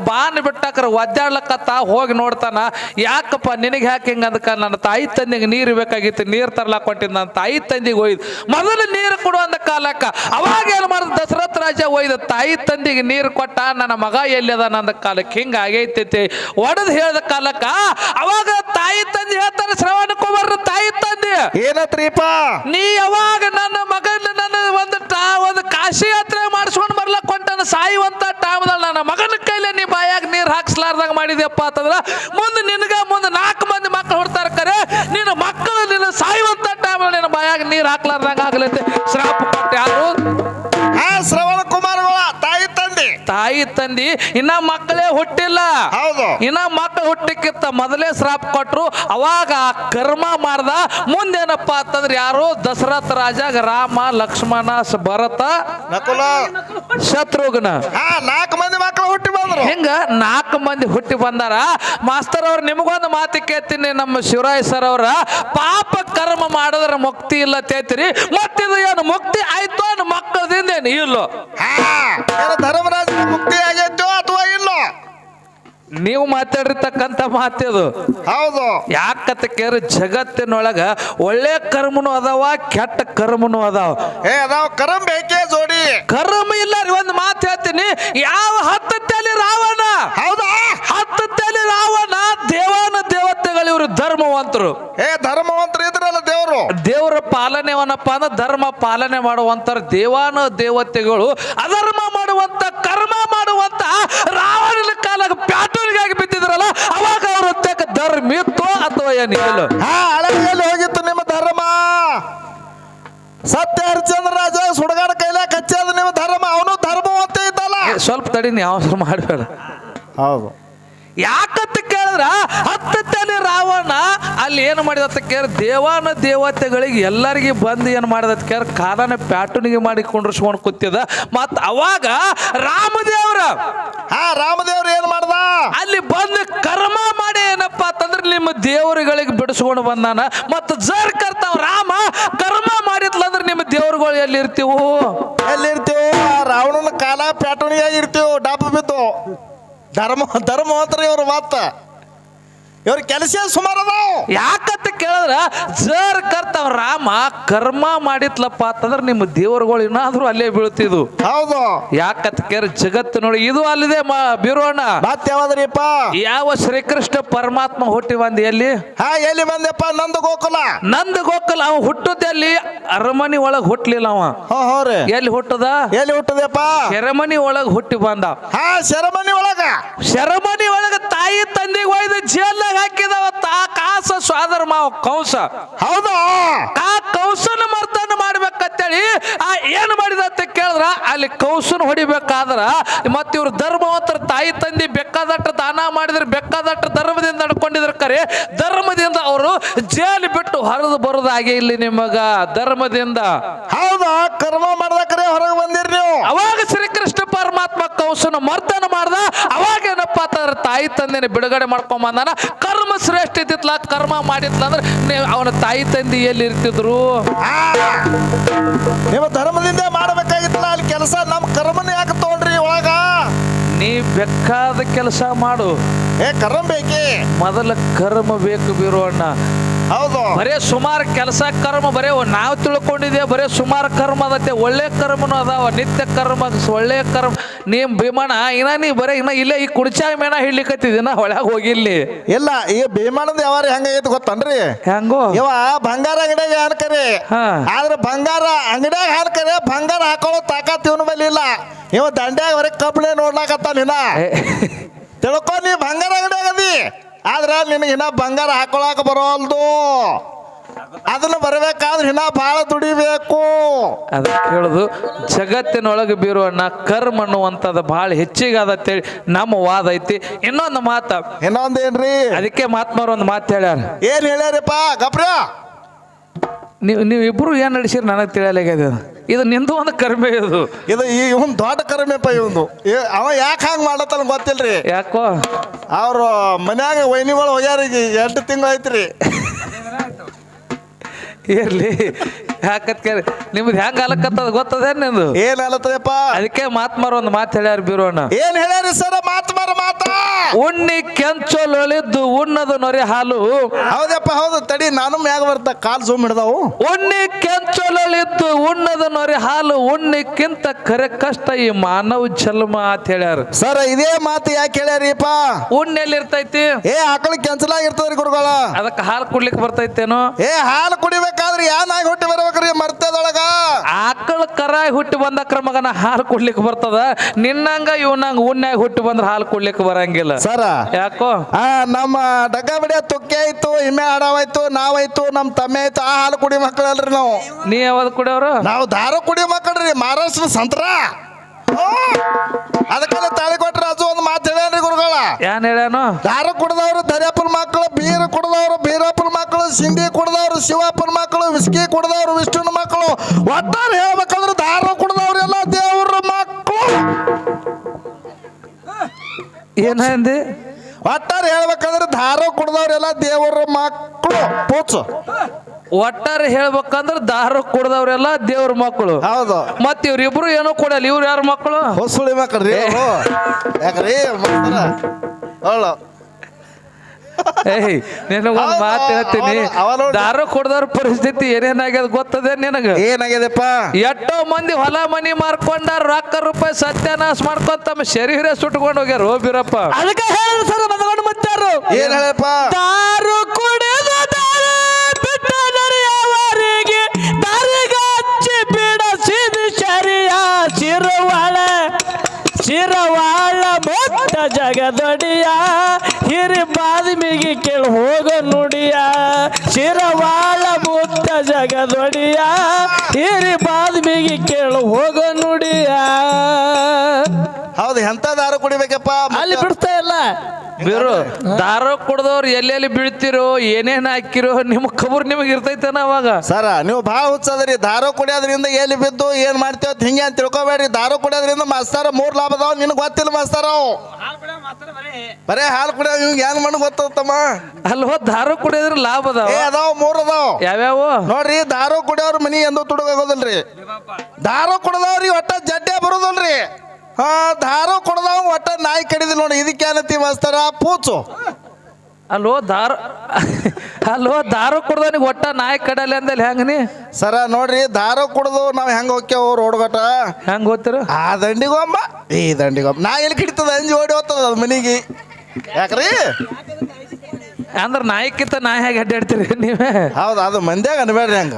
ಬಾನ್ ಬಿಟ್ಟಕ್ರ ಒದ್ದಾಡ್ಲಕತ್ತ ಹೋಗಿ ನೋಡ್ತಾನ ಯಾಕಪ್ಪ ನಿನಗೆ ಯಾಕೆ ಹಿಂಗ ಅದಕ್ಕ ನನ್ನ ತಾಯಿ ತಂದೆಗೆ ನೀರು ಬೇಕಾಗಿತ್ತು ನೀರು ತರ್ಲಾಕ್ ಹೊಂಟಿದ್ ನನ್ನ ತಾಯಿ ತಂದೆಗೆ ಒಯ್ದು. ಮೊದಲು ನೀರು ಕೊಡುವಂಥ ಕಾಲಕ್ಕೆ ಅವಾಗ ಏನು ಮಾಡ್ದ ದಶರಥ ರಾಜ ಒಯ್ದ ತಾಯಿ ತಂದೆಗೆ ನೀರು ಕೊಟ್ಟ ನನ್ನ ಮಗ ಎಲ್ಲಿದ ನಂದ ಕಾಲಕ್ಕೆ ಹಿಂಗೆ ಆಗೈತೈತಿ. ಒಡೆದು ಹೇಳಿದ ಕಾಲಕ್ಕ ಅವಾಗ ತಾಯಿ ತಂದೆ ಹೇಳ್ತಾರೆ ಶ್ರವಣ ಕುಮಾರ್ ತಾಯಿ ತಂದೆ. ಏನತ್ರಿಪ್ಪ ನೀ ಯಾವಾಗ ನನ್ನ ಮಗನ ನನ್ನ ಒಂದು ಟಾ ಒಂದು ಕಾಶಿ ಯಾತ್ರೆ ಮಾಡಿಸ್ಕೊಂಡು ಬರ್ಲಕ್ ಹೊಂಟನ, ಸಾಯುವಂತ ಟೈಮ್ದಲ್ಲಿ ನನ್ನ ಮಗನ ಕೈಲೇ ನೀ ಬಾಯಾಗ ನೀರು ಹಾಕ್ಸ್ಲಾರ್ದಂಗ ಮಾಡಿದ್ಯಪ್ಪ ಅಂತಂದ್ರೆ, ಮುಂದೆ ನಿನಗೆ ಮುಂದೆ ನಾಲ್ಕು ಮಂದಿ ಮಕ್ಕಳು ಹೊಡ್ತಾರ ಕರೆ, ನಿನ್ನ ಮಕ್ಕಳು ನಿನ್ನ ಸಾಯುವಂತ ಟೈಮಲ್ಲಿ ನಿನ್ನ ಬಾಯಾಗ ನೀರು ಹಾಕ್ಲಾರ್ದಂಗ ಆಗ್ಲತ್ತೆ ಶ್ರಾಪ ಕೊಟ್ಟೆ ಯಾರು ಶ್ರವಣ ಕುಮಾರಗಳ ತಾಯಿ ತಂದಿ ಇನ್ನ ಮಕ್ಕಳೇ ಹುಟ್ಟಿಲ್ಲ. ಹೌದು. ಇನ್ನ ಮಕ್ಕಳು ಹುಟ್ಟಕ್ಕಿಂತ ಮೊದಲೇ ಶ್ರಾಪ್ ಕೊಟ್ರು ಅವಾಗ ಆ ಕರ್ಮ ಮಾಡ್ದ. ಮುಂದೇನಪ್ಪ ಅಂತಂದ್ರೆ ಯಾರು ದಶರಥ ರಾಜ ರಾಮ ಲಕ್ಷ್ಮಣ ಭರತ. ನಕುಲ. ಶತ್ರುಘ್ನ. ಹಾ ನಾಲ್ಕು ಮಂದಿ ಮಕ್ಕಳು ಹುಟ್ಟಿ ಬಂದ್ರು. ಹಿಂಗ? ನಾಲ್ಕು ಮಂದಿ ಹುಟ್ಟಿ ಬಂದಾರ. ಮಾಸ್ತರ್ ಅವ್ರ ನಿಮಗೊಂದು ಮಾತು ಕೇಳ್ತೀನಿ. ನಮ್ಮ ಶಿವರಾಯ್ ಸರ್ ಅವ್ರ ಪಾಪ ಕರ್ಮ ಮಾಡಿದ್ರೆ ಮುಕ್ತಿ ಇಲ್ಲ ತೇತಿರಿ ಮತ್ತಿದು ಏನು ಮುಕ್ತಿ ಆಯ್ತು ಏನು ಮಕ್ಕಳದಿಂದ ಏನು? ಇಲ್ಲೋ. ಧರ್ಮರಾಜ ಮುಕ್ತಿ ಆಗೈತೋ ಅಥವಾ ನೀವು ಮಾತಾಡಿರ್ತಕ್ಕಂಥ ಅದು. ಹೌದು. ಯಾಕತ್ತ ಕೇರ ಜಗತ್ತಿನೊಳಗ ಒಳ್ಳೆ ಕರ್ಮನು ಅದಾವ ಕೆಟ್ಟ ಕರ್ಮನು ಅದಾವ. ಏ ಅದಾವ ಕರ್ಮ ಬೇಕೇ ಜೋಡಿ. ಕರ್ಮ ಇಲ್ಲ ರೀ ಒಂದು ಮಾತು ಹೇಳ್ತೀನಿ. ಯಾವ ಹತ್ತಲ್ಲಿ ರಾವಣ? ಹೌದಾ? ಹತ್ತಲ್ಲಿ ರಾವಣ ದೇವಾನ ದೇವತೆಗಳು ಇವರು ಧರ್ಮವಂತರು. ಏ ಧರ್ಮವಂತರು ಇದ್ರಲ್ಲ ದೇವರು. ದೇವರ ಪಾಲನೆವನಪ್ಪ ಅಂದ್ರೆ ಧರ್ಮ ಪಾಲನೆ ಮಾಡುವಂತ ದೇವಾನ ದೇವತೆಗಳು. ಅಧರ್ಮ ಮಾಡುವಂತ ಕರ್ಮ ಮಾಡುವಂತ ರಾವಣನ ಕಾಲ ಪ್ಯಾಟೂರಿಗಾಗಿ ಬಿದ್ದಿದ್ರಲ್ಲ ಅವಾಗ ಅವ್ರ ಹೊತ್ತಕ್ಕೆ ಧರ್ಮ ಏನು ಅಥವಾ ಏನಿಲ್ಲ ಹಾ ಹಳಗಿಯಲ್ಲಿ ಹೋಗಿತ್ತು ನಿಮ್ಮ ಧರ್ಮ. ಸತ್ಯ ಹರಿಚಂದ್ರ ರಾಜ ಸುಡಗಾಡ ಕೈಲ ಕಚ್ಚದ ನಿಮ್ಮ ಧರ್ಮ. ಅವನು ಧರ್ಮವಂತ ಇದ್ದಲ್ಲ. ಸ್ವಲ್ಪ ತಡಿ ನೀವು ಅವಸರ ಮಾಡಬೇಡ. ಹೌದು. ಯಾಕಂತ ಕೇಳಿದ್ರ? ಹತ್ತಲ್ಲಿ ರಾವಣ ಅಲ್ಲಿ ಏನು ಮಾಡಿದತ್ತ ಕೇಳಿ ದೇವಾನ ದೇವತೆಗಳಿಗೆ ಎಲ್ಲರಿಗೆ ಬಂದು ಏನು ಮಾಡಿದತ್ತ ಕೇಳಿ ಕಾಲನ ಪ್ಯಾಟುನಿಗೆ ಮಾಡಿ ಕುಂಡ್ರಿಸ್ಕೊಂಡು ಕೂತಿದ. ಮತ್ ಅವಾಗ ರಾಮದೇವ್ರ ಹಾ ರಾಮದೇವ್ರ ಏನ್ ಮಾಡ್ದ? ಅಲ್ಲಿ ಬಂದು ಕರ್ಮ ಮಾಡಿ ಏನಪ್ಪ ಅಂತಂದ್ರೆ ನಿಮ್ಮ ದೇವರುಗಳಿಗೆ ಬಿಡಿಸ್ಕೊಂಡು ಬಂದಾನ. ಮತ್ತು ಜರ್ ಕರ್ತಾವ ರಾಮ ಕರ್ಮ ಮಾಡಿದ್ಲಂದ್ರೆ ನಿಮ್ಮ ದೇವರುಗಳು ಎಲ್ಲಿ ಇರ್ತೀವು ಎಲ್ಲಿರ್ತೀವಿ? ಆ ರಾವಣನ ಕಾಲ ಪ್ಯಾಟರ್ನಿಗೆ ಇರ್ತೀವು ಡಬ್ಬ ಬಿದ್ದು. ಧರ್ಮ ಧರ್ಮವಂತರ ಇವ್ರ ಮತ್ತ ಇವ್ರ ಕೆಲಸ ಸುಮಾರು ಅದಾವ. ಯಾಕಂತ ಕೇಳಿದ್ರ ಜರ್ ಕರ್ತವ್ ರಾಮ ಕರ್ಮ ಮಾಡಿತ್ಲಪ್ಪ ಅಂತಂದ್ರೆ ನಿಮ್ಮ ದೇವರುಗಳು ಏನಾದ್ರೂ ಅಲ್ಲೇ ಬೀಳ್ತಿದ್ವು. ಹೌದು. ಯಾಕತ್ ಕೇಳ ಜಗತ್ತು ನೋಡಿ ಇದು ಅಲ್ಲಿದೆ ಬೀರೋಣ ಮತ್ ಯಾವ್ದ್ರಿಪ್ಪ? ಯಾವ ಶ್ರೀಕೃಷ್ಣ ಪರಮಾತ್ಮ ಹುಟ್ಟಿ ಬಂದ ಎಲ್ಲಿ? ಹಾ ಎಲ್ಲಿ ಬಂದಪ್ಪ ನಂದು ಗೋಕುಲ. ನಂದ ಗೋಕುಲ ಅವ ಹುಟ್ಟುತ್ತೆ ಅಲ್ಲಿ ಅರಮನಿ ಒಳಗ್ ಹುಟ್ಲಿಲ್ಲ ಅವ. ಎಲ್ಲಿ ಹುಟ್ಟದ? ಎಲ್ಲಿ ಹುಟ್ಟದಪ್ಪ ಶರಮನಿ ಒಳಗ್ ಹುಟ್ಟಿ ಬಂದ. ಹಾ ಶರಮನಿ ಒಳಗ. ಶರಮನಿ ಒಳಗ ತಾಯಿ ತಂದೆಗೆ ಒಯ್ದು ಜೇಲ್ನಾಗ ಹಾಕಿದವ ತಾ ಕಾಸ ಸ್ವಾದರ ಮಾವ ಕಂಸ. ಕಾ ಆ ಮರ್ತನ ಮರ್ದನ ಮಾಡ್ಬೇಕಂತೇಳಿ ಆ ಏನ್ ಮಾಡಿದ ಅಂತ ಕೇಳಿದ್ರ ಅಲ್ಲಿ ಕೌಸನ್ ಹೊಡಿಬೇಕಾದ್ರ ಮತ್ತ ಇವ್ರು ಧರ್ಮವಂತರ ತಾಯಿ ತಂದೆ ಬೇಕಾದಟ್ಟು ದಾನ ಮಾಡಿದ್ರೆ ಬೇಕಾದಟ್ಟು ಧರ್ಮದಿಂದ ನಡ್ಕೊಂಡಿದ್ರ ಕರೆ ಧರ್ಮದಿಂದ ಅವರು ಜೇಲ್ ಬಿಟ್ಟು ಹೊರದು ಬರೋದಾಗೆ ಇಲ್ಲಿ ನಿಮಗ ಧರ್ಮದಿಂದ. ಹೌದಾ? ಕರ್ಮ ಮಾಡ್ದಕ್ರೆ ಹೊರಗೆ ಬಂದಿರಿ ನೀವು. ಅವಾಗ ಶ್ರೀಕೃಷ್ಣ ಪರಮಾತ್ಮ ಕೌಸನ ಮರ್ದನ ಮಾಡ್ದ ಅವಾಗ ಏನಪ್ಪ ಅಂತಂದ್ರೆ ತಾಯಿ ತಂದೆನ ಬಿಡುಗಡೆ ಮಾಡ್ಕೊಂಬಂದಾನ ಕರ್ಮ ಶ್ರೇಷ್ಠ ಇದ್ದಿತ್ಲ ಕರ್ಮ ಮಾಡಿತ್ಲ ಅಂದ್ರೆ ನೀವು ಅವನ ತಾಯಿ ತಂದೆ ಎಲ್ಲಿ ಇರ್ತಿದ್ರು? ನೀವು ಧರ್ಮದಿಂದ ಮಾಡಬೇಕಾಗಿತ್ತಲ್ಲ ಅಲ್ಲಿ ಕೆಲಸ ನಮ್ಮ ಕರ್ಮನ ಯಾಕೆ ತಗೊಂಡ್ರಿ ಒಳಗ ನೀ ಬೇಕಾದ ಕೆಲಸ ಮಾಡು. ಏ ಕರ್ಮ ಬೇಕೇ? ಮೊದಲ ಕರ್ಮ ಬೇಕು ಬೀರೋಣ್ಣ ಹೌದು. ಬರೇ ಸುಮಾರು ಕೆಲಸ ಕರ್ಮ ಬರೇ ನಾವು ತಿಳ್ಕೊಂಡಿದ್ದೆ ಬರೇ ಸುಮಾರು ಕರ್ಮ ಅದತ್ತೆ ಒಳ್ಳೆ ಕರ್ಮನು ಅದಾವ ನಿತ್ಯ ಕರ್ಮ ಒಳ್ಳೆ ಕರ್ಮ. ನೀಮ್ ಭೀಮಾನ ಇನ್ನ ನೀ ಬರೇ ಇನ್ನ ಇಲ್ಲೇ ಈ ಕುಡ್ಚಾಗ ಮೇಣ ಹಿಡ್ಲಿಕತ್ತಿದಿನ ಒಳಗೆ ಹೋಗಿಲ್ಲಿ. ಇಲ್ಲ ಈ ಭೀಮಾನಂದ ಯಾವಾರ ಹೆಂಗೈತಿ ಗೊತ್ತನ್ರಿ? ಹೆಂಗೋ? ಇವ ಬಂಗಾರ ಅಂಗಡಿಯಾಗ ಹಾನ್ಕರಿ ಹಾ. ಆದ್ರೆ ಬಂಗಾರ ಅಂಗಡಿಯಾಗ ಹಾನ್ಕರಿ ಬಂಗಾರ ಹಾಕೊಳ್ಳೋ ತಾಕತ್ ಇವನ ಬಲ್ಲಿ ಇಲ್ಲ. ಇವ ದಂಡ್ಯಾಗ ಹೊರಗೆ ಕಬ್ಬಣೆ ನೋಡ್ಲಾಕತ್ತಾನ ನಿನ್ನ ತಿಳ್ಕೊ ನೀ ಬಂಗಾರ ಅಂಗಡಿಯಾಗ ಅದಿ. ಆದ್ರ ನಿನಗೆ ಇನ್ನ ಬಂಗಾರ ಹಾಕೊಳಕ ಬರೋಲ್ದು ಅದನ್ನ ಬರಬೇಕಾದ್ರೆ ಇನ್ನ ಬಹಳ ದುಡಿಬೇಕು. ಅದಕ್ಕೆ ಹೇಳುದು ಜಗತ್ತಿನೊಳಗೆ ಬೀರುವಣ್ಣ ಕರ್ಮ ಅನ್ನುವಂಥದ್ದು ಭಾಳ ಹೆಚ್ಚಿಗೆ ಹೇಳಿ ನಮ್ಮ ವಾದ ಐತಿ. ಇನ್ನೊಂದು ಮಾತ. ಇನ್ನೊಂದೇನ್ರಿ? ಅದಕ್ಕೆ ಮಾತ್ಮಾರು ಒಂದು ಮಾತು ಹೇಳ್ಯಾರ. ಏನ್ ಹೇಳ್ಯಾರಪ್ಪ? ಗಪ್ರ. ನೀವು ನೀವು ಇಬ್ರು ಏನು ನಡೆಸಿರಿ ನನಗೆ ತಿಳಿಯಲಾಗ್ಯದ? ಇದು ನಿಂದು ಒಂದು ಕರ್ಮೆ ಇದು. ಇದು ಈ ಇವನ್ ದೊಡ್ಡ ಕರ್ಮೆಪ್ಪ ಇವಂದು ಏ- ಅವ ಯಾಕೆ ಹಂಗೆ ಮಾಡತ್ತಲ್ಲ ಗೊತ್ತಿಲ್ರಿ? ಯಾಕೋ? ಅವ್ರು ಮನ್ಯಾಗ ವೈನಿಗಳು ಹೋಗ್ಯಾರ ಈಗ ಎಂಟು ತಿಂಗಳು ಐತ್ರಿ ಇರ್ಲಿ. ಯಾಕತ್ ಕೇಳಿ ನಿಮ್ದು ಹೆಂಗ ಅಲಕತ್ತದ ಗೊತ್ತದೇನ್ ನಿಂದು? ಏನ್ ಅಲತ್ತದಪ್ಪ? ಅದಕ್ಕೆ ಮಾತ್ಮಾರ ಒಂದು ಮಾತು ಹೇಳ್ಯಾರ ಬೀರೋಣ ಏನ್ ಹೇಳ್ಯಾರಿ ಸರ? ಮಾತ್ಮಾರ ಮಾತ! ಉಣ್ಣಿ ಕೆಂಚೊಲೊಳಿದ್ದು ಉಣ್ಣದು ನೊರೆ ಹಾಲು. ಹೌದಪ್ಪ ಹೌದು. ತಡಿ ನಾನು ಮ್ಯಾಗ ಬರ್ತ ಕಾಲ್ ಜೂಮ್ ಹಿಡ್ದಾವು. ಉಣ್ಣಿ ಕೆಂಚೊಲೊಳಿದ್ದು ಉಣ್ಣದ ನೊರೆ ಹಾಲು ಉಣ್ಣಿಕ್ಕಿಂತ ಕರೆ ಕಷ್ಟ ಈ ಮಾನವ ಜನ್ಮ ಅಂತ ಹೇಳ್ಯಾರ. ಸರ್ ಇದೇ ಮಾತು ಯಾಕೆ ಹೇಳ್ಯಾರಿಪ್ಪ? ಉಣ್ಣೆ ಎಲ್ಲಿ ಇರ್ತೈತಿ ಏ ಆಕಳ ಕೆಂಚಲಾಗಿರ್ತದ್ರಿ ಗುರುಗಳ. ಅದಕ್ಕೆ ಹಾಲು ಕುಡ್ಲಿಕ್ಕೆ ಬರ್ತೈತೇನೋ? ಏ ಹಾಲು ಕುಡಿಬೇಕಾದ್ರೆ ಯಾನಾಗಿ ಹುಟ್ಟಿ ಬರ್ಬೇಕ್ರಿ ಮರ್ತದೊಳಗ? ಆಕಳ ಕರಾಯಿ ಹುಟ್ಟಿ ಬಂದ ಕ್ರಮಗನ ಹಾಲು ಕೊಡ್ಲಿಕ್ಕೆ ಬರ್ತದ. ನಿನ್ನಂಗ ಇವನಂಗ ಉಣ್ಣಾಗ ಹುಟ್ಟಿ ಬಂದ್ರ ಹಾಲು ಕೊಡ್ಲಿಕ್ಕೆ ಬರಂಗಿಲ್ಲ. ಸರ ಯಾಕೋ? ಆ ನಮ್ಮ ಡಗ್ಗ ಬಿಡಿಯ ತುಕ್ಕೆ ಆಯ್ತು ಎಮ್ಮೆ ಆಡವಾಯ್ತು ನಾವಾಯ್ತು ನಮ್ಮ ತಮ್ಮೆ ಆಯ್ತು ಆ ಹಾಲು ಕುಡಿ ಮಕ್ಕಳಲ್ರಿ ನಾವು. ನೀ ಯಾವ್ದು ಕುಡಿಯವ್ರು? ನಾವು ದಾರು ಕುಡಿ ಮಕ್ಕಳ್ರಿ ಮಹಾರಾಷ್ಟ್ರ ಸಂತ್ರ. ಅದಕ್ಕೆಲ್ಲ ತಾಳಿ ಕೊಟ್ರ ಅದು ಒಂದು ಮಾತು ಹೇಳ್ಯಾನ್ರಿ ಗುರುಗಳ? ಏನ್ ಹೇಳ್ಯಾನು? ದಾರು ಕುಡ್ದವ್ರು ದರ್ಯಾಪುರ ಮಕ್ಕಳು ಬೀರ್ ಕುಡ್ದವ್ರು ಮಕ್ಕಳು ಸಿಂಡಿ ಕುಡ್ದವ್ರು ಶಿವಪ್ಪನ ಮಕ್ಕಳು ವಿಸ್ಕಿ ಕುಡ್ದವ್ರು ವಿಷ್ಣುನ ಮಕ್ಕಳು. ಒಟ್ಟಾರೆ ಹೇಳ್ಬೇಕಂದ್ರೆ ದಾರ ಕುಡ್ದವ್ರು ಎಲ್ಲ ದೇವ್ರ ಮಕ್ಕಳು. ಏನಂದಿ ಒಟ್ಟಾರೆ ಹೇಳ್ಬೇಕಂದ್ರೆ ದಾರ ಕುಡ್ದವ್ರೆಲ್ಲ ದೇವರ ಮಕ್ಕಳು. ಪೂಚ. ಒಟ್ಟಾರೆ ಹೇಳ್ಬೇಕಂದ್ರ ದಾರು ಕುಡ್ದವ್ರೆಲ್ಲ ದೇವ್ರ ಮಕ್ಕಳು. ಹೌದು. ಮತ್ ಇವ್ರಿಬ್ರು ಏನೋ ಕೊಡಲ್ಲ ಇವ್ರು ಯಾರ ಮಕ್ಕಳು? ಹೊಸುಳಿ ಮಕ್ಕಳು ಯಾಕ್ರೀ? ಯಾಕ್ರಿ ಏಯ್ ಮಾತು ಹೇಳ್ತೀನಿ. ದಾರು ಕುಡ್ದವ್ರ ಪರಿಸ್ಥಿತಿ ಏನೇನಾಗ್ಯದ ಗೊತ್ತದೆ ನಿನಗ? ಏನಾಗ್ಯದಪ್ಪ? ಎಷ್ಟೋ ಮಂದಿ ಹೊಲ ಮನಿ ಮಾರ್ಕೊಂಡ ರೊಕ್ಕ ರೂಪಾಯಿ ಸತ್ಯನಾಶ ಮಾಡ್ಕೊಂಡ್ ತಮ್ಮ ಶರೀರ ಸುಟ್ಕೊಂಡು ಹೋಗ್ಯಾರ. ಹೋಗಿರಪ್ಪ ಬೀರಪ್ಪ. ಅದಕ್ಕೆ ಸರ್ ಏನ್ ಹೇಳಪ್ಪ? ದಾರು ಜಗದೊಡಿಯ ಹಿರಿ ಬಾದ್ಮಿಗೆ ಕೇಳಿ ಹೋಗ ನುಡಿಯ. ಶಿರವಾಳ ಮುತ್ತ ಜಗದೊಡಿಯ ಹಿರಿ ಬಾದ್ಮಿಗೆ ಕೇಳಿ ಹೋಗ ನುಡಿಯ. ಹೌದು ಎಂತ ದಾರು ಕುಡಿಬೇಕಪ್ಪ? ಅಲ್ಲಿ ಬಿಡ್ತಾ ಇಲ್ಲ. ಬೀರು ದಾರ? ಕುಡ್ದವ್ರು ಎಲ್ಲೆಲ್ಲಿ ಬೀಳ್ತಿರೋ ಏನೇನ್ ಹಾಕಿರೋ ನಿಮ್ ಕಬೂರ್ ನಿಮಗೆ ಇರ್ತೈತೇನ ಅವಾಗ. ಸರ ನೀವು ಭಾಳ ಹುಚ್ಚದ್ರಿ. ದಾರ ಕುಡಿಯೋದ್ರಿಂದ ಎಲ್ಲಿ ಬಿದ್ದು ಏನ್ ಮಾಡ್ತೇವ ಹಿಂಗೆ ಅಂತ ತಿಳ್ಕೊಬೇಡ್ರಿ. ದಾರ ಕುಡಿಯೋದ್ರಿಂದ ಮಾಸ್ತಾರ ಮೂರ್ ಲಾಭ ಅದಾವ ನಿನಗೆ ಗೊತ್ತಿಲ್ಲ ಮಾಸ್ತಾರ ಅವು. ಬರೇ ಹಾಲು ಕುಡಿಯೋ ನಿಮ್ಗೆ ಏನ್ ಮಣ್ಣು ಗೊತ್ತಮ್ಮ ಅಲ್ವೋ ದಾರ ಕುಡಿಯೋದ್ರ ಲಾಭ ಅದಾವ. ಏ ಅದಾವ ಮೂರ್ ಅದಾವ. ಯಾವ್ಯಾವ? ನೋಡ್ರಿ ದಾರ ಕುಡಿಯೋರ್ ಮನಿ ಎಂದು ತುಡುಗಾಗೋದಿಲ್ರಿ ದಾರ ಕುಡದವ್ರಿ ಒಟ್ಟ ಜಡ್ಡೆ ಬರೋದಿಲ್ರಿ. ಹಾ ದಾರು ಕುಡ್ದವ್ ಒಟ್ಟ ನಾಯಿ ಕಡಿದಿಲ್ಲ ನೋಡಿ ಇದಕ್ಕೆ ಏನತಿ ಮಾಸ್ತಾರ ಪೂಚು. ಅಲ್ಲೋ ದಾರು ಅಲ್ಲೋ ದಾರು ಕುಡ್ದವನಿಗೆ ಒಟ್ಟ ನಾಯಿ ಕಡಲ್ಲ ಅಂದಲ್ಲಿ ಹೆಂಗ ನೀ? ಸರ ನೋಡ್ರಿ ದಾರು ಕುಡ್ದು ನಾವು ಹೆಂಗ ರೋಡ್ ಗಟ ಹೆಂಗ್ ಗೊತ್ತಿರ ಆ ದಂಡಿಗೊಮ್ಮ ಈ ದಂಡಿಗೊಮ್ಮ ನಾ ಎಲ್ಲಿ ಕಿಡ್ತದ? ಅಂಜಿ ಓಡಿ ಹೋಗ್ತದ ಅದು ಮನಿಗೆ. ಯಾಕ್ರಿ? ಅಂದ್ರ ನಾಯಿಕ್ಕಿಂತ ನಾಯಿ ಹೇಗೆ ಅಡ್ಡಾಡ್ತೀರಿ ನೀವೇ? ಹೌದು ಅದು ಮಂದ್ಯಾಗ ಅನ್ಬೇಡ್ರಿ ಹಂಗ.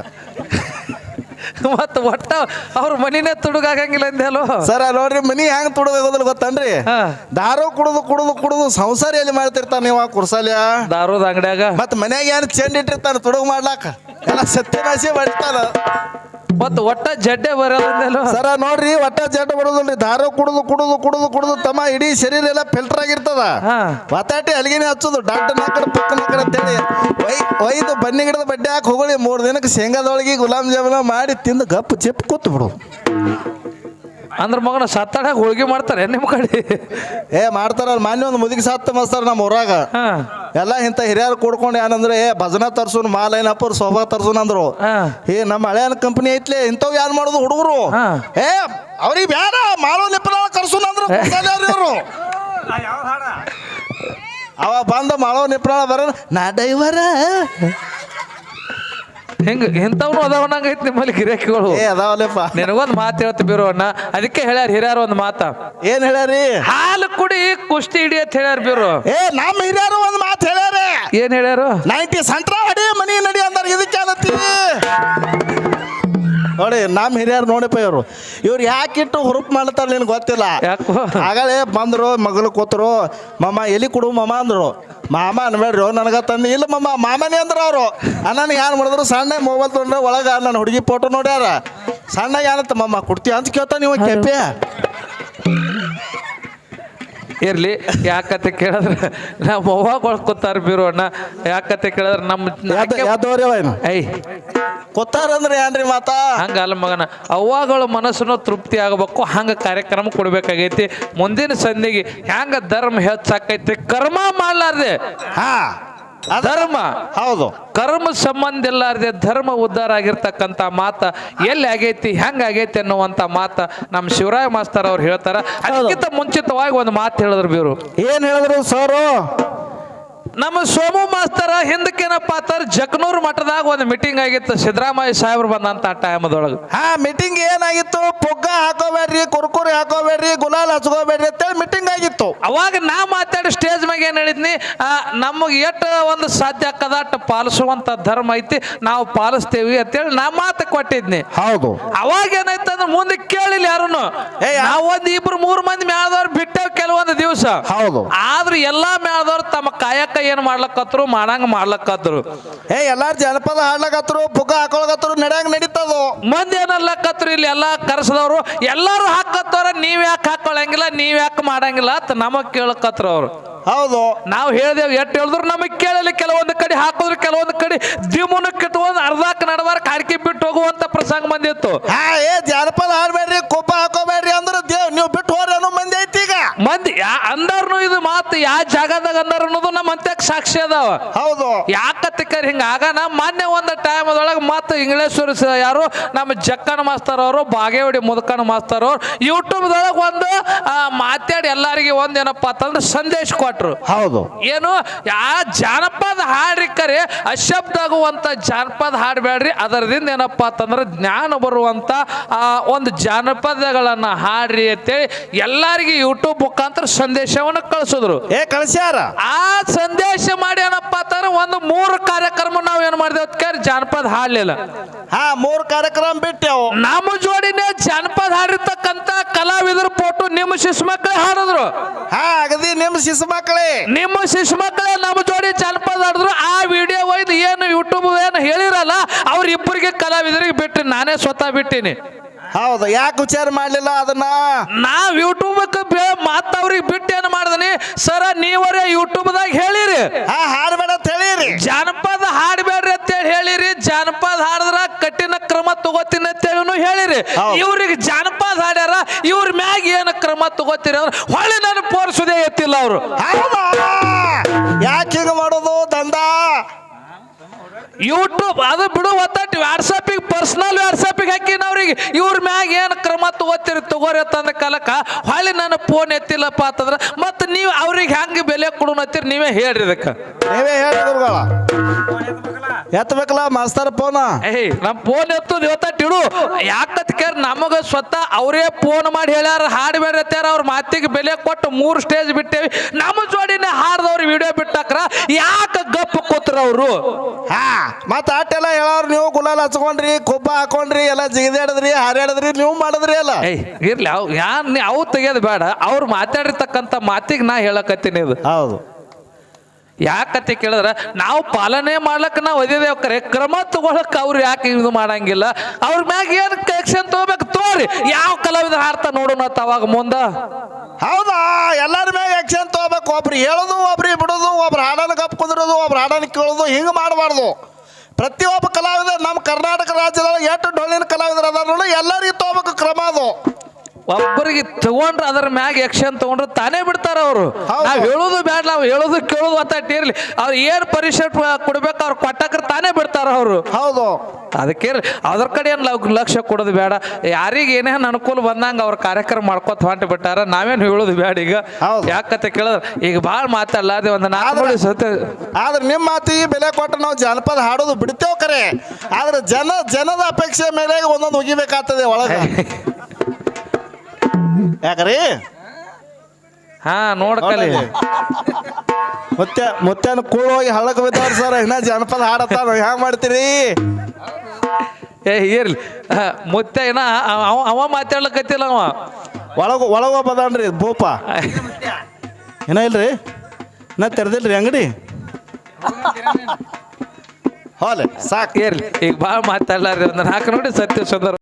<laughs> ಮತ್ತ ಒಟ್ಟ ಅವ್ರ ಮನಿನೇ ತುಡುಗಾಗಂಗಿಲ್ಲ ಅಂದ್ಯಾಲೋ ಸರ ನೋಡ್ರಿ ಮನಿ ಹೆಂಗ್ ತುಡುಗಾಗೋದಿಲ್ಲ ಗೊತ್ತನ್ರಿ? ಹಾ. ದಾರು ಕುಡುದು ಕುಡುದು ಕುಡುದು ಸಂಸಾರ ಎಲ್ಲಿ ಮಾಡ್ತಿರ್ತಾನ ನೀವು ಆ ಕುರ್ಸಾಲ್ಯ? ದಾರುದ ಅಂಗಡ್ಯಾಗ. ಮತ್ ಮನ್ಯಾಗ ಏನು ಚೆಂಡ್ ಇಟ್ಟಿರ್ತಾನ ತುಡುಗು ಮಾಡ್ಲಾಕ? ಎಲ್ಲ ಸತ್ಯನಾಶಿ ಮಾಡ್ತಾನ ಮತ್ತ ಒಟ್ಟ ಜಡ್ಡೆ ಬರಲ್ಲ ಸರ ನೋಡ್ರಿ ಒಟ್ಟ ಜಡ್ಡ ಬರೋದಿಲ್ರಿ ದಾರ ಕುಡುದು ಕುಡುದು ಕುಡುದು ಕುಡುದು ತಮ್ಮ ಇಡೀ ಶರೀರ ಎಲ್ಲ ಫಿಲ್ಟರ್ ಆಗಿರ್ತದ. ಒತ್ತಾಟಿ ಅಲ್ಲಿಗೆನೆ ಹಚ್ಚೋದು. ಡಾಕ್ಟರ್ ನಾಕರ ಪಕ್ಕ ನಾಕರ ಅಂತೇಳಿ. ಒಯ್ ಒಯ್ದು ಬನ್ನಿ ಗಿಡದ ಬಡ್ಡೆ ಹಾಕಿ ಹೋಗಳಿ. ಮೂರು ದಿನಕ್ಕೆ ಶೇಂಗಾದೊಳಗೆ ಗುಲಾಬ್ ಜಾಮೂನ ಮಾಡಿ ತಿಂದು ಗಪ್ಪು ಚಿಪ್ ಕೂತು ಬಿಡು ಅಂದ್ರ ಮಗನ ಸತ್ತಾಗ ಹೋಳಿಗೆ ಮಾಡ್ತಾರೆ ನಿಮ್ಮ ಕಡೆ? ಏ ಮಾಡ್ತಾರ ಮಾನ್ಯ ಒಂದು ಮುದುಕಿ ಸತ್ತ ಮಸ್ತಾರ ನಮ್ಮ ಊರಾಗ. ಎಲ್ಲ ಇಂಥ ಹಿರಿಯರು ಕೂಡ್ಕೊಂಡು ಏನಂದ್ರೆ ಏ ಭಜನ ತರ್ಸುನ್ ಏನ್ ಅಪ್ಪರ್ ಸೋಫಾ ತರ್ಸುನ್ ಅಂದ್ರು. ಏ ನಮ್ಮ ಹಳೆಯನ್ ಕಂಪನಿ ಐತ್ಲೆ ಇಂಥವ್ ಯಾರು ಮಾಡೋದು ಹುಡುಗರು. ಏ ಅವ್ರಿಗೆ ಬ್ಯಾಡ ಮಾಲೋ ನಿಪ್ಪನ ಕರ್ಸುನ್ ಅಂದ್ರು ಇವರು? ಅವ ಬಂದ ಮಾಳೋ ನಿಪ್ರಾಳ ಬರ ನಾ ಡೈವರ ಹಿಂಗ ಇಂಥವ್ನು ಅದಾವನಂಗೈತಿ ನಿಮ್ಮಲ್ಲಿ ಗಿರಾಕಿಗಳು. ಏ ಅದಾವಲ್ಲಪ್ಪ. ನಿನಗೊಂದ್ ಮಾತು ಹೇಳ್ತಿ ಬೀರು ಅಣ್ಣ. ಅದಕ್ಕೆ ಹೇಳ್ಯಾರ ಹಿರಿಯರು ಒಂದು ಮಾತ. ಏನ್ ಹೇಳ್ಯಾರಿ? ಹಾಲು ಕುಡಿ ಕುಸ್ತಿ ಹಿಡಿ ಅಂತ ಹೇಳ್ಯಾರ ಬೀರು ಏ ನಮ್ಮ ಹಿರಿಯರು ಒಂದು ಮಾತು ಹೇಳ್ಯಾರ. ಏನ್ ಹೇಳ್ಯಾರು? ನೈಂಟಿ ಸಂತ್ರ ಅಡಿ ಮನಿ ನಡಿ ಅಂದಾರ ಇದಕ್ಕೆ ಅನ್ನತ್ತಿ. ನೋಡಿ ನಮ್ಮ ಹಿರಿಯರು ನೋಡಿಪ್ಪ ಇವರು. ಇವ್ರು ಯಾಕಿಟ್ಟು ಹುರುಪ್ ಮಾಡ್ತಾರ ನಿನ್ಗೆ ಗೊತ್ತಿಲ್ಲ. ಯಾಕೋ? ಆಗಲೇ ಬಂದರು ಮಗಳು ಕೂತರು. ಮಮ್ಮ ಎಲಿ ಕೊಡು ಮಮ್ಮ ಅಂದರು. ಮಾಮ ಅನ್ಬೇಡ್ರಿ ನನಗೆ ತಂದು. ಇಲ್ಲ ಮಾಮ ಮಾಮನೇ ಅಂದ್ರೆ ಅವರು. ನನಗೆ ಏನು ಮಾಡಿದ್ರು? ಸಣ್ಣ ಮೊಬೈಲ್ ತೊಗೊಂಡ್ರೆ ಒಳಗೆ ನನ್ನ ಹುಡುಗಿ ಫೋಟೋ ನೋಡ್ಯಾರ. ಸಣ್ಣ ಏನತ್ತ ಮಾಮ ಕೊಡ್ತೀಯ ಅಂತ ಕೇಳ್ತಾ ನೀವು ಕೆಪ್ಪೆ ಇರ್ಲಿ ಯಾಕತ್ತೆ ಕೇಳಿದ್ರೆ ನಮ್ಮ ಮೊಬೈಲ್ ಕೊಳ್ಕೊತಾರ ಬೀರು ಅಣ್ಣ. ಯಾಕತ್ತೆ ಕೇಳಿದ್ರೆ ನಮ್ಮ ಆಕೆ- ಕೂತಾರಂದ್ರೆ ಏನ್ರಿ ಮಾತಾ? ಹಂಗಲ್ಲ ಮಗನ ಅವ್ವಗಳ ಮನಸ್ಸನ್ನು ತೃಪ್ತಿ ಆಗಬೇಕು ಹಂಗ ಕಾರ್ಯಕ್ರಮ ಕೊಡ್ಬೇಕಾಗೈತಿ. ಮುಂದಿನ ಸಂಧಿಗೆ ಹ್ಯಾಂಗ ಧರ್ಮ ಹೆಚ್ಚಾಕೈತಿ? ಕರ್ಮ ಮಾಡಲಾರ್ದೆ. ಹಾ ಧರ್ಮ. ಹೌದು. ಕರ್ಮ ಸಂಬಂಧ ಇಲ್ಲಾರ್ದೆ ಧರ್ಮ ಉದ್ಧಾರ ಆಗಿರ್ತಕ್ಕಂಥ ಮಾತ ಎಲ್ಲಿ ಆಗೈತಿ ಹೆಂಗ ಆಗೈತಿ ಅನ್ನುವಂಥ ಮಾತ ನಮ್ಮ ಶಿವರಾಯ ಮಾಸ್ತರ್ ಅವ್ರು ಹೇಳ್ತಾರ. ಅದಕ್ಕಿಂತ ಮುಂಚಿತವಾಗಿ ಒಂದು ಮಾತು ಹೇಳಿದ್ರು ಬೀರು. ಏನ್ ಹೇಳಿದ್ರು ಸರು? ನಮ್ಮ ಸೋಮು ಮಾಸ್ತರ ಹಿಂದಕ್ಕೇನಪ್ಪ ಅಂತಾರ? ಜಕ್ನೂರ್ ಮಠದಾಗ ಒಂದು ಮೀಟಿಂಗ್ ಆಗಿತ್ತು. ಸಿದ್ದರಾಮಯ್ಯ ಸಾಹೇಬ್ರು ಬಂದಂತ ಟೈಮದೊಳಗೆ ಹಾ ಮೀಟಿಂಗ್ ಏನಾಗಿತ್ತು? ಪುಗ್ಗ ಹಾಕೋಬೇಡ್ರಿ ಕುರ್ಕುರಿ ಹಾಕೋಬೇಡ್ರಿ ಗುಲಾಲ್ ಹಚ್ಕೋಬೇಡ್ರಿ ಅಂತೇಳಿ ಮೀಟಿಂಗ್ ಆಗಿತ್ತು. ಅವಾಗ ನಾ ಮಾತಾಡಿ ಸ್ಟೇಜ್ ಮ್ಯಾಗ ಏನ್ ಹೇಳಿದ್ನಿ? ನಮಗೆ ಎಷ್ಟು ಒಂದು ಸಾಧ್ಯ ಕದಾಟ್ ಪಾಲಿಸುವಂತ ಧರ್ಮ ಐತಿ ನಾವು ಪಾಲಿಸ್ತೇವಿ ಅಂತೇಳಿ ನಾ ಮಾತು ಕೊಟ್ಟಿದ್ನಿ. ಹೌದು. ಅವಾಗ ಏನಾಯ್ತು ಅಂದ್ರೆ ಮುಂದೆ ಕೇಳಿಲ್ಲ ಯಾರನ್ನು ನಾವು ಒಂದ್ ಇಬ್ರು ಮೂರು ಮಂದಿ ಮ್ಯಾಲದವ್ರು ಬಿಟ್ಟೇವ್ ಕೆಲವೊಂದು ದಿವಸ. ಹೌದು. ಆದ್ರೂ ಎಲ್ಲಾ ಮ್ಯಾಲದವ್ರು ತಮ್ಮ ಕಾಯಕ ಏನ್ ಮಾಡ್ಲಕತ್ರು? ಮಾಡಂಗ ಮಾಡ್ಲಕ್ಕತ್ರು ಏ ಎಲ್ಲಾರು ಜನಪದ ಹಾಡ್ಲಕತ್ರು ಪುಗ್ಗ ಹಾಕೊಳಕತ್ರು ನಡ್ಯಾಂಗ ನಡೀತದು? ಮಂದಿ ಏನಲ್ಲಕತ್ರು ಇಲ್ಲಿ ಎಲ್ಲಾ ಕರ್ಸದವ್ರು? ಎಲ್ಲಾರು ಹಾಕತ್ತವ್ರ ನೀವ್ ಯಾಕೆ ಹಾಕೊಳಂಗಿಲ್ಲ ನೀವ್ ಯಾಕೆ ಮಾಡಂಗಿಲ್ಲ ಅಂತ ನಮಗ್ ಕೇಳಕತ್ರು ಅವ್ರು. ಹೌದು. ನಾವು ಹೇಳಿದೆವು ಎಟ್ಟು ಹೇಳಿದ್ರು ನಮಗ್ ಕೇಳಲಿ ಕೆಲವೊಂದು ಕಡೆ ಹಾಕಿದ್ರು ಕೆಲವೊಂದು ಕಡೆ ದಿಮುನ ಕಿಟ್ಟುವಂದ್ ಅರ್ಧಕ್ಕೆ ನಡವಾರ ಕಾಡ್ಕಿ ಬಿಟ್ಟು ಹೋಗುವಂತ ಪ್ರಸಂಗ ಬಂದಿತ್ತು. ಏ ಜಾನಪದ ಹಾಡ್ಬೇಡ್ರಿ ಕೊಬ್ಬ ಹಾಕೋಬೇಡ್ರಿ ಅಂದ್ರೆ ದೇವ್ ನೀವು ಬಿಟ್ಟು ಹೋರಿ ಮಂದಿ ಅಂದರ್ನು ಇದು ಮಾತು ಯಾವ ಜಾಗದಾಗ ಅಂದಾರ ಅನ್ನೋದು ನಮ್ಮ ಅಂತ್ಯಕ್ಕೆ ಸಾಕ್ಷಿ ಅದಾವ. ಹೌದು. ಯಾಕತ್ತಿಕ್ಕರ್ ಹಿಂಗ? ನಾ ಮೊನ್ನೆ ಒಂದು ಟೈಮ್ ಅದೊಳಗೆ ಮತ್ತು ಇಂಗ್ಲೇಶ್ವರ ಯಾರು ನಮ್ಮ ಜಕ್ಕನ ಮಾಸ್ತರ್ ಅವರು ಬಾಗೇವಾಡಿ ಮುದಕನ ಮಾಸ್ತರ್ ಅವರು ಯೂಟ್ಯೂಬ್ದೊಳಗೆ ಒಂದು ಮಾತಾಡಿ ಎಲ್ಲರಿಗೆ ಒಂದು ಏನಪ್ಪ ಅಂತಂದ್ರೆ ಸಂದೇಶ ಕೊಟ್ರು. ಹೌದು. ಏನು? ಯಾ ಜಾನಪದ ಅಶಬ್ದ ಆಗುವಂತ ಜಾನಪದ ಹಾಡಬೇಡ್ರಿ ಅದರದಿಂದ ಏನಪ್ಪ ಅಂತಂದ್ರೆ ಜ್ಞಾನ ಬರುವಂತ ಒಂದು ಜಾನಪದಗಳನ್ನ ಹಾಡ್ರಿ ಅಂತೇಳಿ ಎಲ್ಲರಿಗೆ ಯೂಟ್ಯೂಬ್ ಮುಖಾಂತರ ಸಂದೇಶವನ್ನು ಕಳಿಸಿದ್ರು. ಏ ಕಳಿಸ್ಯಾರ? ಆ ಸಂದೇಶ ಮಾಡಿ ಏನಪ್ಪ ಅಂತಂದ್ರೆ ಒಂದು ಮೂರು ಕಾರ್ಯಕ್ರಮ ನಾವು ಏನು ಮಾಡಿದೆವು ಅದಕ್ಕೆ ಜಾನಪದ ಹಾಡಲಿಲ್ಲ. ಹಾ ಮೂರು ಕಾರ್ಯಕ್ರಮ ಬಿಟ್ಟೆವು. ನಮ್ಮ ಜೋಡಿನೇ ಜಾನಪದ ಹಾಡಿರ್ತಕ್ಕಂತ ಕಲಾವಿದರ ಫೋಟೋ ನಿಮ್ಮ ಶಿಶು ಮಕ್ಕಳೇ ಹಾಡಿದ್ರು. ಹಾ ಅಗದಿ ನಿಮ್ಮ ಶಿಶು ಮಕ್ಕಳೇ. ನಿಮ್ಮ ಶಿಶು ಮಕ್ಕಳೇ ನಮ್ಮ ಜೋಡಿ ಜಾನಪದ ಹಾಡಿದ್ರು. ಆ ವಿಡಿಯೋ ಒಯ್ದು ಏನು ಯೂಟ್ಯೂಬ್ ಏನು ಹೇಳಿರಲ್ಲ ಅವ್ರಿಬ್ಬರಿಗೆ ಕಲಾವಿದರಿಗೆ ಬಿಟ್ಟು ನಾನೇ ಸ್ವತಃ ಬಿಟ್ಟಿನಿ. ಹೌದು ಯಾಕೆ ವಿಚಾರ ಮಾಡ್ಲಿಲ್ಲ ಅದನ್ನ? ನಾವ್ ಯೂಟ್ಯೂಬಕ್ಕೆ ಮಾತು ಅವ್ರಿಗೆ ಬಿಟ್ಟು ಏನು ಮಾಡ್ದನಿ? ಸರ ನೀವರೇ ಯೂಟ್ಯೂಬ್ದಾಗ ಹೇಳಿರಿ. ಹಾ ಹಾಡ್ಬೇಡ ಅಂತ ಹೇಳಿರಿ. ಜಾನಪದ ಹಾಡಬೇಡ್ರಿ ಅಂತೇಳಿ ಹೇಳಿರಿ. ಜಾನಪದ ಹಾಡಿದ್ರ ಕಠಿಣ ಕ್ರಮ ತಗೋತೀನಿ ಅಂತೇಳಿನು ಹೇಳಿರಿ. ಹೌದು. ಇವ್ರಿಗೆ ಜಾನಪದ ಹಾಡ್ಯಾರ ಇವ್ರ ಮ್ಯಾಗ ಏನು ಕ್ರಮ ತಗೋತೀರಿ ಅಂದ್ರೆ ಹೊಳ್ಳಿ ನಾನು ಪೋರ್ಸುದೇ ಎತ್ತಿಲ್ಲ ಅವರು. ಹೌದಾ? ಯಾಕೆ ಹಿಂಗ ಮಾಡೋದು ದಂಡ? ಯೂಟ್ಯೂಬ್ ಅದು ಬಿಡು ಒತ್ತಟ್ಟು ವಾಟ್ಸಪ್ಪಿಗೆ ಪರ್ಸನಲ್ ವ್ಯಾಟ್ಸಪ್ಗೆ ಹಾಕಿನ ಅವ್ರಿಗೆ ಇವ್ರ ಮ್ಯಾಗ ಏನು ಕ್ರಮ ತಗೋತಿರಿ ತಗೋರಿ ಅಂತಂದ ಕಾಲಕ್ಕೆ ಹೊಳ್ಳಿ ನಾನು ಫೋನ್ ಎತ್ತಿಲ್ಲಪ್ಪ ಅಂತಂದ್ರೆ ಮತ್ತೆ ನೀವು ಅವ್ರಿಗೆ ಹೆಂಗೆ ಬೆಲೆ ಕೊಡೋಣತ್ತೀರಿ ನೀವೇ ಹೇಳ್ರಿ ಇದಕ್ಕೆ. ನೀವೇ ಹೇಳಿ ಎತ್ತಬೇಕಲ್ಲ ಮಾಸ್ತರ್ ಫೋನ ಏಯ್ ನಮ್ಮ ಫೋನ್ ಎತ್ತದ ಇವತ್ತಿಡು ಇಡು. ಯಾಕತ್ ಕೇರ್ ನಮಗ ಸ್ವತಃ ಅವರೇ ಫೋನ್ ಮಾಡಿ ಹೇಳ್ಯಾರ ಹಾಡ್ಬೇಡ್ರಿ ಎತ್ತಾರ ಅವ್ರ ಮಾತಿಗೆ ಬೆಲೆ ಕೊಟ್ಟು ಮೂರು ಸ್ಟೇಜ್ ಬಿಟ್ಟೇವಿ. ನಮ್ಮ ಜೋಡಿನೇ ಹಾಡ್ದವ್ರು ವಿಡಿಯೋ ಬಿಟ್ಟಾಕ್ರ ಯಾಕೆ ಗಪ್ಪ ಕೂತ್ರ ಅವರು? ಹಾ ಮತ್ತೆ ಆಟೆಲ್ಲ ಹೇಳೋರು ನೀವು ಗುಲಾಲ್ ಹಚ್ಕೊಂಡ್ರಿ ಕೊಬ್ಬ ಹಾಕೊಂಡ್ರಿ ಎಲ್ಲ ಜಿಗಿದಾಡಿದ್ರಿ ಹಾರಾಡಿದ್ರಿ ನೀವು ಮಾಡಿದ್ರಿ ಅಲ್ಲ ಏಯ್ ಇರ್ಲಿ ಅವ್ ಯಾನ್ ನೀ ಅವು ತೆಗಿಯೋದು ಬೇಡ. ಅವ್ರು ಮಾತಾಡಿರ್ತಕ್ಕಂಥ ಮಾತಿಗೆ ನಾ ಹೇಳಕತ್ತೀನಿ ಇದು. ಹೌದು. ಯಾಕತ್ತೆ ಕೇಳಿದ್ರೆ ನಾವು ಪಾಲನೆ ಮಾಡ್ಲಕ್ಕ ನಾವು ಒದಿದೇವ್ ಕರೆ ಕ್ರಮ ತಗೊಳಕ್ ಅವ್ರು ಯಾಕೆ ಇದು ಮಾಡಂಗಿಲ್ಲ. ಅವ್ರ ಮ್ಯಾಗ ಏನು ಆಕ್ಷನ್ ತಗೋಬೇಕು ತೋರಿ ಯಾವ ಕಲಾವಿದ ಅರ್ಥ ನೋಡೋಣ ಅವಾಗ ಮುಂದ. ಹೌದಾ? ಎಲ್ಲರ ಮ್ಯಾಗ ಆಕ್ಷನ್ ತಗೋಬೇಕು. ಒಬ್ರು ಹೇಳೋದು ಒಬ್ರಿಗೆ ಬಿಡೋದು ಒಬ್ರು ಹಾಡನ ಕಪ್ ಕುಂದ್ರೋದು ಒಬ್ರು ಹಾಡನ ಕೇಳೋದು ಹಿಂಗೆ ಮಾಡಬಾರ್ದು. ಪ್ರತಿಯೊಬ್ಬ ಕಲಾವಿದ ನಮ್ಮ ಕರ್ನಾಟಕ ರಾಜ್ಯದೊಳಗೆ ಎಷ್ಟು ಡೊಳ್ಳಿನ ಕಲಾವಿದರು ಅದಾರ ನೋಡಿ ಎಲ್ಲರಿಗೂ ತಗೋಬೇಕು ಕ್ರಮ ಅದು. ಒಬ್ಬರಿಗೆ ತಗೊಂಡ್ರೆ ಅದ್ರ ಮ್ಯಾಗ ಯಕ್ಷನ್ ತಗೊಂಡ್ರೆ ತಾನೇ ಬಿಡ್ತಾರ ಅವರು. ನಾವು ಹೇಳೋದು ಬೇಡ ನಾವು ಹೇಳೋದು ಕೇಳೋದು ಅಂತ ಇರ್ಲಿ. ಅವ್ರು ಏನ್ ಪರಿಷತ್ ಕೊಡ್ಬೇಕು ಅವ್ರು ಕೊಟ್ಟಕ್ರ ತಾನೇ ಬಿಡ್ತಾರ ಅವರು. ಹೌದು. ಅದಕ್ಕೆ ಅದ್ರ ಕಡೆ ಏನ್ ಲಕ್ಷ್ಯ ಕೊಡೋದು ಬೇಡ. ಯಾರಿಗೆ ಏನೇನ್ ಅನುಕೂಲ ಬಂದಂಗ ಅವ್ರ ಕಾರ್ಯಕ್ರಮ ಮಾಡ್ಕೊತ ಹೊಂಟು ಬಿಟ್ಟಾರ ನಾವೇನು ಹೇಳೋದು ಬೇಡ ಈಗ. ಯಾಕತೆ ಯಾಕತ್ತೆ ಕೇಳಿದ್ರೆ ಈಗ ಭಾಳ ಮಾತಾಡ್ಲಾರ್ದೆ ಒಂದ್ ನಾಲ್ಕು ಆದ್ರೆ- ನಿಮ್ಮ ಮಾತಿಗೆ ಬೆಲೆ ಕೊಟ್ಟು ನಾವು ಜನಪದ ಹಾಡೋದು ಬಿಡ್ತೇವೆ ಕರೆ. ಆದ್ರೆ ಜನ ಜನದ ಅಪೇಕ್ಷೆ ಮೇಲೆ ಒಂದೊಂದು ಉಗಿಬೇಕಾಗ್ತದೆ ಒಳಗೆ. <laughs> ಯಾಕ್ರಿ? ಹಾ ನೋಡ್ಕಲಿ ಮತ್ತೆ ಮತ್ತೆ ಕೂಳು ಹೋಗಿ ಹಳ್ಳಕ್ಕೆ ಬಿದ್ದಾರ ಸರ್ ಇನ್ನ ಹಾಡತ್ತ ಹಾಡತ್ತಾರ ಹ್ಯಾಂಗ ಮಾಡ್ತೀರಿ? ಏ ಇರ್ಲಿ. ಮತ್ತೆ ಮುತ್ತ ಏನ ಅವ ಅವ ಮಾತಾಡ್ಲಕತ್ತಿಲ್ಲ ಅವ. ಒಳಗ ಒಳಗ ಬದಾನ್ರಿ ಭೂಪ. ಏನ ಇಲ್ರಿ? ನಾ ತೆರೆದಿಲ್ರಿ ಅಂಗಡಿ? ಹೋಲೆ ಸಾಕು. ಇರ್ಲಿ. ಈಗ ಭಾಳ ಮಾತಾಡ್ಲಾರ್ರಿ ಒಂದು ನಾಲ್ಕು ನೋಡಿ ಸತ್ಯ ಸುಂದರ.